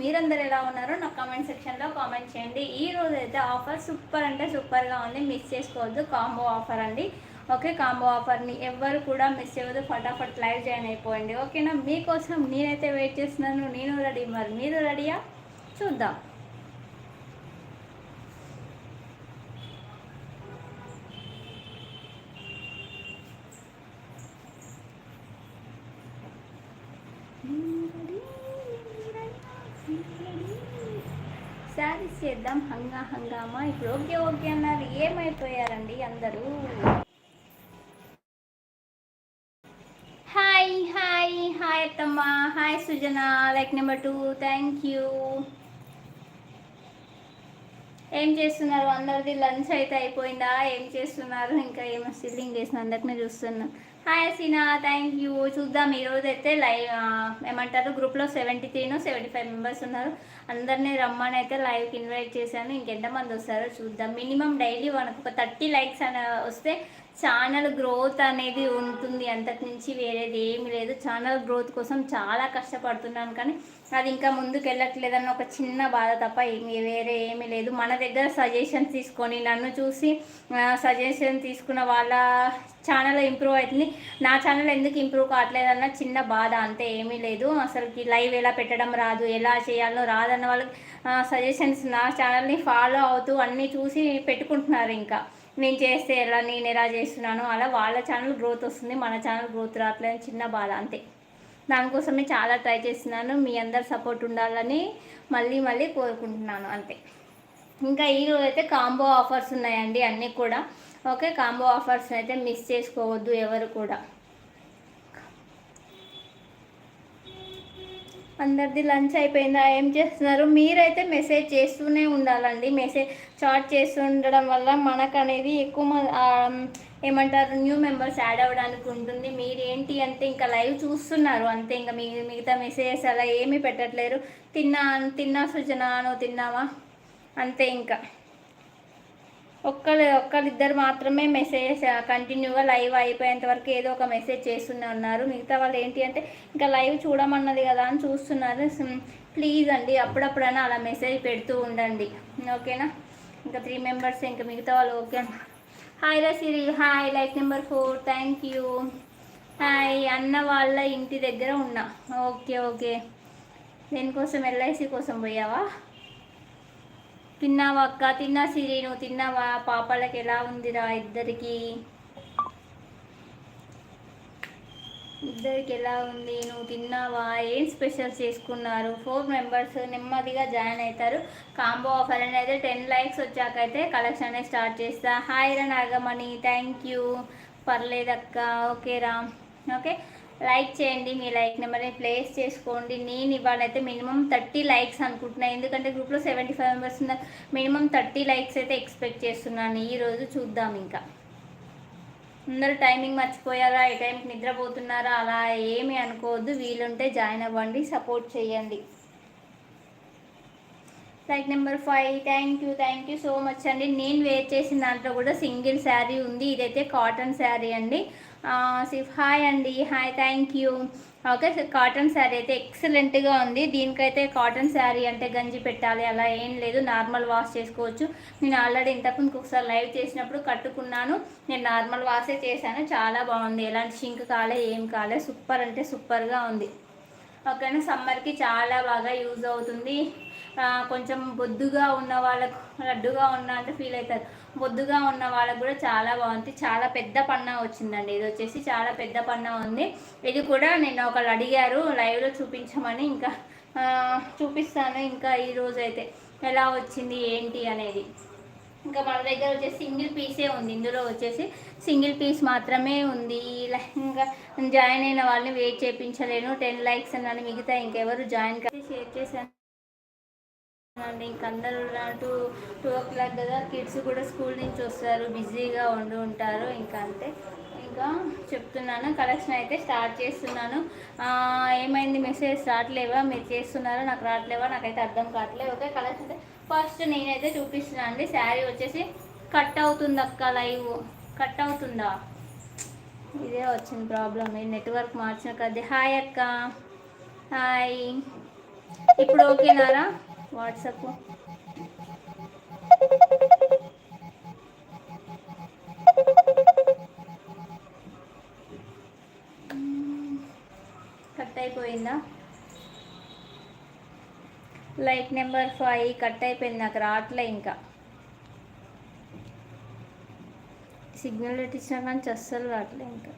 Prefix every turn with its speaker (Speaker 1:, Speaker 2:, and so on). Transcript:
Speaker 1: మీరందరూ ఎలా ఉన్నారో నాకు కామెంట్ సెక్షన్లో కామెంట్ చేయండి. ఈ రోజు అయితే ఆఫర్ సూపర్ అంటే సూపర్గా ఉంది. మిస్ చేసుకోవద్దు. కాంబో ఆఫర్ అండి. ఓకే కాంబో ఆఫర్ని ఎవ్వరు కూడా మిస్ చేయవద్దు. ఫటాఫట్ లైవ్ జాయిన్ అయిపోండి. ఓకేనా మీకోసం నేనైతే వెయిట్ చేస్తున్నాను. నేను రెడీ మరి. మీరు రెడీయా చూద్దాం. శారీస్ చేద్దాం హంగా హంగామా. ఇప్పుడు ఓకే ఓకే అన్నారు. ఏమైపోయారండి అందరూ? హాయ్ హాయ్ హాయ్ అత్తమ్మ. Hi Sujana like number two. Thank you. ఏం చేస్తున్నారు? అందరిది లంచ్ అయితే అయిపోయిందా? ఏం చేస్తున్నారు? ఇంకా ఏమో స్టిల్లింగ్ చేసిన అందరికీ చూస్తున్నాను హాయ్ అసీనా థ్యాంక్ యూ చూద్దాం ఈరోజు అయితే లైవ్ ఏమంటారు గ్రూప్లో సెవెంటీ త్రీను సెవెంటీ ఫైవ్ మెంబర్స్ ఉన్నారు. అందరినీ రమ్మని అయితే లైవ్కి ఇన్వైట్ చేశాను. ఇంకెంతమంది వస్తారో చూద్దాం. మినిమం డైలీ మనకు ఒక థర్టీ లైక్స్ అనే వస్తే ఛానల్ గ్రోత్ అనేది ఉంటుంది. అంతకు మించి వేరేది ఏమీ లేదు. ఛానల్ గ్రోత్ కోసం చాలా కష్టపడుతున్నాను కానీ అది ఇంకా ముందుకు వెళ్ళట్లేదన్న ఒక చిన్న బాధ తప్ప ఏమి వేరే ఏమీ లేదు. మన దగ్గర సజెషన్స్ తీసుకొని నన్ను చూసి సజెషన్ తీసుకున్న వాళ్ళ ఛానల్ ఇంప్రూవ్ అవుతుంది. నా ఛానల్ ఎందుకు ఇంప్రూవ్ కావట్లేదన్న చిన్న బాధ అంతే ఏమీ లేదు. అసలుకి లైవ్ ఎలా పెట్టడం రాదు ఎలా చేయాలో రాదన్న వాళ్ళకి సజెషన్స్ నా ఛానల్ని ఫాలో అవుతూ అన్నీ చూసి పెట్టుకుంటున్నారు ఇంకా. నేను చేస్తే ఎలా నేను ఎలా చేస్తున్నాను అలా వాళ్ళ ఛానల్ గ్రోత్ వస్తుంది మన ఛానల్ గ్రోత్ రావట్లేదు చిన్న బాధ అంతే. దానికోసమే చాలా ట్రై చేస్తున్నాను మీ అందరు సపోర్ట్ ఉండాలని మళ్ళీ మళ్ళీ కోరుకుంటున్నాను అంతే. ఇంకా ఈరోజు అయితే కాంబో ఆఫర్స్ ఉన్నాయండి అన్నీ కూడా. ఓకే కాంబో ఆఫర్స్ అయితే మిస్ చేసుకోవద్దు ఎవరు కూడా. అందరిది లంచ్ అయిపోయిందా? ఏం చేస్తున్నారు? మీరైతే మెసేజ్ చేస్తూనే ఉండాలండి. మెసేజ్ చాట్ చేస్తూ ఉండడం వల్ల మనకు అనేది ఎక్కువ ఏమంటారు న్యూ మెంబర్స్ యాడ్ అవ్వడానికి ఉంటుంది. మీరు ఏంటి అంటే ఇంకా లైవ్ చూస్తున్నారు. అంతే ఇంకా మీ మిగతా మెసేజెస్ అలా ఏమీ పెట్టట్లేరు. తిన్నా తిన్నా సూచన నువ్వు తిన్నావా? అంతే ఇంకా. ఒక్కరు ఒక్కరిద్దరు మాత్రమే మెసేజ్ కంటిన్యూగా లైవ్ అయిపోయేంత వరకు ఏదో ఒక మెసేజ్ చేస్తూనే ఉన్నారు. మిగతా వాళ్ళు ఏంటి అంటే ఇంకా లైవ్ చూడమన్నది కదా అని చూస్తున్నారు. ప్లీజ్ అండి అప్పుడప్పుడైనా అలా మెసేజ్ పెడుతూ ఉండండి. ఓకేనా? ఇంకా త్రీ మెంబర్స్ ఇంకా మిగతా వాళ్ళు ఓకే హాయ్ రా Siri hi like number four thank you hi అన్న వాళ్ళ ఇంటి దగ్గర ఉన్నా. Okay okay. దేనికోసం? ఎల్ఐసి కోసం పోయావా? తిన్నావా అక్క? తిన్నా సిరి నువ్వు తిన్నావా? పాపాలకి ఎలా ఉందిరా ఇద్దరికి? ఇద్దరికి ఎలా ఉంది? నువ్వు తిన్నావా? ఏం స్పెషల్ చేసుకున్నారు? ఫోర్ మెంబర్స్ నెమ్మదిగా జాయిన్ అవుతారు. కాంబో ఆఫర్ అనేది టెన్ లైక్స్ వచ్చాకైతే కలెక్షన్ అనేది స్టార్ట్ చేస్తా. హాయ్ రా నాగమణి థ్యాంక్ యూ పర్లేదక్క ఓకే రా ఓకే లైక్ చేయండి మీ లైక్ నెంబర్ని ప్లేస్ చేసుకోండి. నేను ఇవాళైతే మినిమం థర్టీ లైక్స్ అనుకుంటున్నాను ఎందుకంటే గ్రూప్లో సెవెంటీ ఫైవ్ మెంబర్స్ ఉన్నారు మినిమం థర్టీ లైక్స్ అయితే ఎక్స్పెక్ట్ చేస్తున్నాను. ఈరోజు చూద్దాం ఇంకా. అందరూ టైమింగ్ మర్చిపోయారా? ఏ టైంకి నిద్రపోతున్నారా? అలా ఏమీ అనుకోవద్దు. వీలుంటే జాయిన్ అవ్వండి సపోర్ట్ చేయండి. Like number five thank you thank you so much అండి. నేను వేర్ చేసిన దాంట్లో కూడా సింగిల్ శారీ ఉంది. ఇదైతే కాటన్ శారీ అండి. సిఫ్ హాయ్ అండి. Hi thank you okay cotton sari అయితే ఎక్సలెంట్గా ఉంది. దీనికైతే కాటన్ శారీ అంటే గంజి పెట్టాలి అలా ఏం లేదు. నార్మల్ వాష్ చేసుకోవచ్చు. నేను ఆల్రెడీ ఇంతకు ముందు ఒకసారి లైవ్ చేసినప్పుడు కట్టుకున్నాను. నేను నార్మల్ వాషే చేశాను. చాలా బాగుంది. ఎలాంటి షింక్ కాలే ఏం కాలే. సూపర్ అంటే సూపర్గా ఉంది. ఓకేనా సమ్మర్కి చాలా బాగా యూజ్ అవుతుంది. కొంచెం బొద్దుగా ఉన్న వాళ్ళకు లడ్డుగా ఉన్న అంటే ఫీల్ అవుతారు. బొద్దుగా ఉన్న వాళ్ళకు కూడా చాలా బాగుంది. చాలా పెద్ద పన్నా వచ్చిందండి. ఇది వచ్చేసి చాలా పెద్ద పన్నా ఉంది. ఇది కూడా నేను ఒకళ్ళు అడిగారు లైవ్లో చూపించమని ఇంకా చూపిస్తాను ఇంకా ఈరోజు అయితే ఎలా వచ్చింది ఏంటి అనేది. ఇంకా మన దగ్గర వచ్చేసి సింగిల్ పీసే ఉంది. ఇందులో వచ్చేసి సింగిల్ పీస్ మాత్రమే ఉంది. ఇలా ఇంకా జాయిన్ అయిన వాళ్ళని వెయిట్ చేయించలేను టెన్ లైక్స్ అన్నాను. మిగతా ఇంకెవరు జాయిన్ కట్టి షేర్ చేశాను అండి ఇంక టూ టూ ఓ క్లాక్ కదా. కిడ్స్ కూడా స్కూల్ నుంచి వస్తారు. బిజీగా ఉండి ఉంటారు. ఇంకా అంతే. ఇంకా చెప్తున్నాను. కలెక్షన్ అయితే స్టార్ట్ చేస్తున్నాను. ఏమైంది? మెసేజ్ రావట్లేవా? మీరు చేస్తున్నారా? నాకు రావట్లేవా? నాకైతే అర్థం కావట్లేదు. ఓకే కలెక్షన్ అయితే ఫస్ట్ నేనైతే చూపిస్తున్నాను అండి. శారీ వచ్చేసి కట్ అవుతుంది అక్క లైవ్. కట్ అవుతుందా? ఇదే వచ్చింది ప్రాబ్లం నెట్వర్క్ మార్చిన కదా హాయ్ అక్క. హాయ్. ఇప్పుడు ఓకేనారా? వాట్సాప్. కట్ అయిపోయిందా? లైట్ నెంబర్ ఫైవ్ కట్ అయిపోయింది నాకు రావట్లే ఇంకా. సిగ్నల్ పెట్టించినా కానీ అస్సలు రావట్లే ఇంకా.